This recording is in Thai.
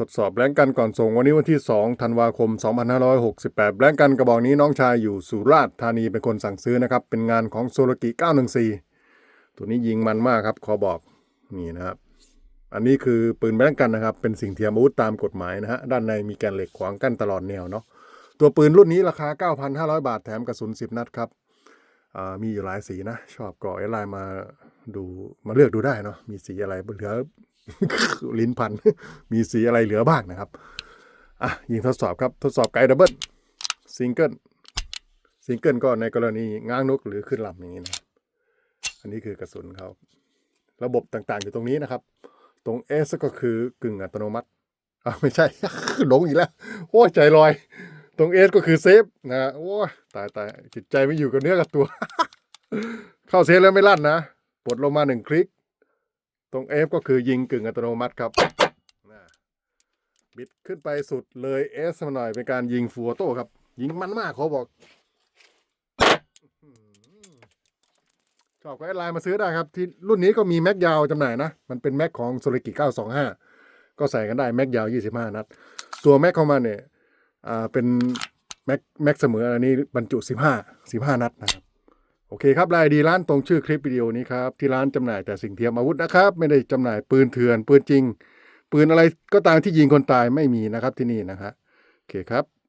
ทดสอบแบงก์กันก่อนส่งวันนี้วันที่ 2 ธันวาคม 2568 แบงก์กันกระบอกนี้น้องชายอยู่สุราษฎร์ธานีเป็นคนสั่งซื้อนะครับ เป็นงานของโซลกิ914 ตัวนี้ยิงมันมากครับ ขอบอกนี่นะครับ อันนี้คือปืนแบงก์กันนะครับ เป็นสิ่งเทียมอาวุธตามกฎหมายนะฮะ ด้านในมีแกนเหล็กขวางกั้นตลอดแนวเนาะ ตัวปืนรุ่นนี้ราคา 9,500 บาทแถมกระสุน 10 นัดครับมีอยู่หลายสีนะ ชอบก็ไอไลน์มาดูมาเลือกดูได้เนาะ มีสีอะไรเหลือ ลิ้นพัน มีสีอะไรเหลือบ้างนะครับ อะ ยิงทดสอบครับ ทดสอบไกด์ดับเบิลซิงเกิลซิงเกิลก็ในกรณีง้างนกหรือขึ้นลำอย่างนี้นะ อันนี้คือกระสุนเขาระบบต่างๆอยู่ตรงนี้นะครับ ตรง S ก็คือกึ่งอัตโนมัติอ่าไม่ใช่ หลงอีกแล้ว โอ้ยใจลอย ตรง S ก็คือเซฟนะฮะโอ้ยตายตายจิตใจไม่อยู่กับเนื้อกับตัว เข้าเซฟแล้วไม่ลั่นนะปลดลงมาหนึ่งคลิก ตรง F ก็คือยิงกึ่งอัตโนมัติครับบิดขึ้นไปสุดเลย S มาหน่อยเป็นการยิงฟูออโต้ครับ ยิงมันมากเขาบอกชอบก็แอดไลน์มาซื้อได้ครับ ที่รุ่นนี้ก็มีแม็กยาวจำหน่ายนะ มันเป็นแม็กของโซลิกิ925 ก็ใส่กันได้แม็กยาว 25 นัด ตัวแม็กของมันเนี่ยอ่าเป็นแม็กแม็กเสมออันนี้บรรจุ 15 15 นัดนะครับ โอเคครับรายดีร้านตรงชื่อคลิปวิดีโอนี้ครับ ที่ร้านจำหน่ายแต่สิ่งเทียมอาวุธนะครับ ไม่ได้จำหน่ายปืนเถื่อน ปืนจริง ปืนอะไรก็ตามที่ยิงคนตายไม่มีนะครับที่นี่นะครับโอเคครับ